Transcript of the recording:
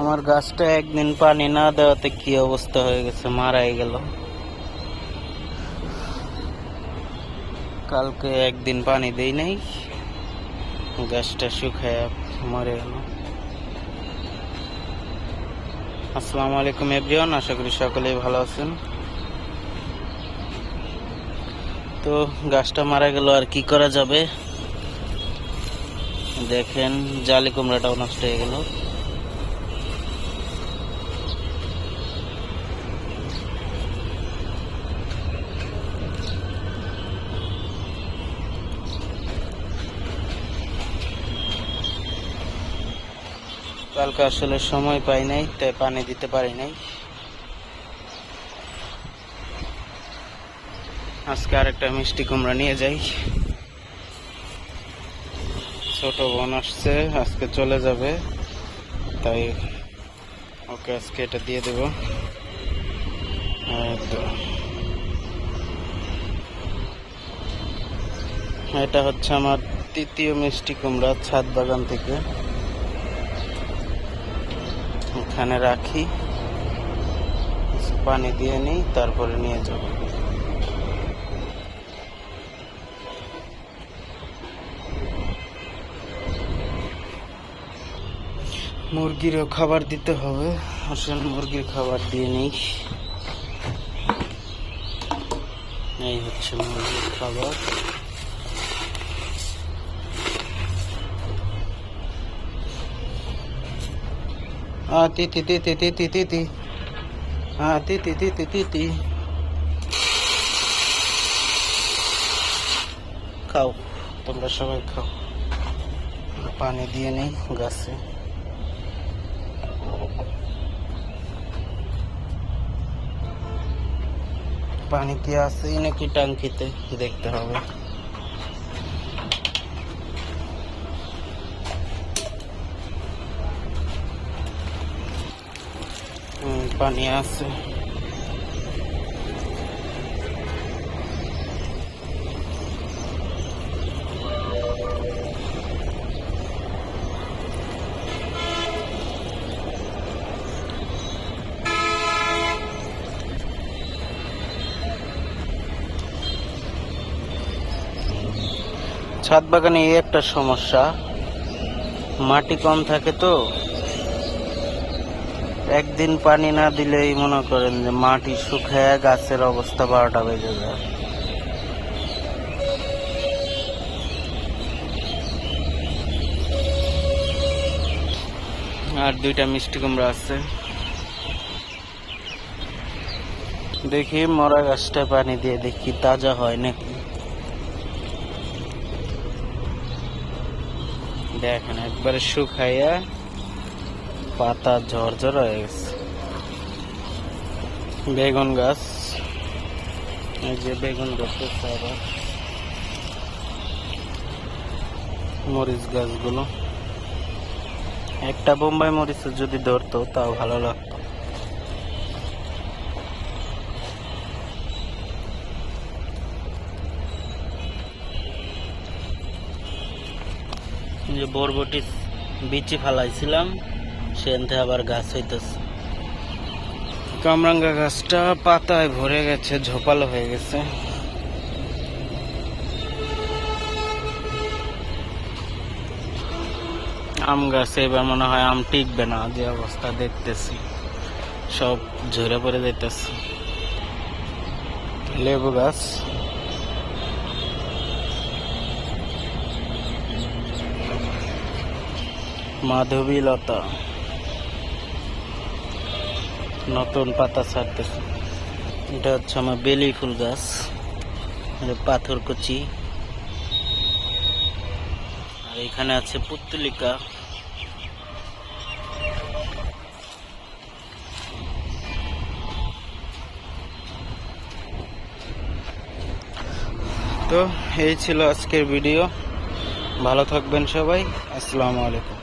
আমার গাছটা একদিন পানি না দেওয়াতে কি অবস্থা হয়ে গেছে, মারাই গেল। কালকে একদিন পানি দেই নাই, গাছটা শুকায় মরে গেল। আসসালামু আলাইকুম এভরিওয়ান, আশা করি সকলেই ভালো আছেন। তো গাছটা মারা গেল, আর কি করা যাবে? দেখেন, জালি কুমড়াটাও নষ্ট হয়ে গেল। কালকে আসলে সময় পাই নাই, তাই পানি দিতে পারি নাই। আজকে আরেকটা মিষ্টি কুমড়া নিয়ে যাই। ছোট বোন আসছে, আজকে চলে যাবে, তাই ওকে আজকে এটা দিয়ে দেব। এটা হচ্ছে আমার তৃতীয় মিষ্টি কুমড়া ছাদ বাগান থেকে। এখানে রাখি। পানি দিয়ে নিই, তারপরে নিয়ে যাব। মুরগিরও খাবার দিতে হবে। আসলে মুরগির খাবার দিয়ে নিই। এই হচ্ছে মুরগির খাবার। ti ti ti ti ti ti ti ti. Ah, ti ti ti ti ti ti. খাও তোমরা সবাই খাও পানি দিয়ে নেই গাছে পানি কি আছেই নাকি টাঙ্কিতে দেখতে হবে পানি আছে। ছাদ বাগানে এই একটা সমস্যা। মাটি কম থাকে তো। একদিন পানি না দিলেই মনে করেন যে মাটি শুকায় গাছের অবস্থা বারোটা বেজে যায়। আর দুইটা মিষ্টি কুমড়া আছে। দেখি মরা গাছটা পানি দিয়ে দেখি তাজা হয় নাকি। দেখেন, একবারে শুকাইয়া পাতা ঝরঝর হয়ে গেছে। বেগুন গাছ। এই যে বেগুন আবার মরিচ গাছগুলো। একটা বোম্বাই মরিচ যদি ধরতো, তাও ভালো লাগতো। যে বরবটি বিচি ফালাইছিলাম। সেখান থেকে আবার গাছ হইতেছে। কামরাঙ্গা গাছটা পাতায় ভরে গেছে, ঝোপালো হয়ে গেছে। আম গাছে এবার মনে হয় আম টিকবে না, যে অবস্থা দেখতেছি। সব ঝরে পড়ে যাইতেছে। লেবু গাছ। মাধবী লতা নতুন পাতা ছাড়তেছে। এটা হচ্ছে আমার বেলি ফুল গাছ পাথর কুচি। আর এখানে আছে পুত্তলিকা। তো এই ছিল আজকের ভিডিও। ভালো থাকবেন সবাই। আসসালামু আলাইকুম।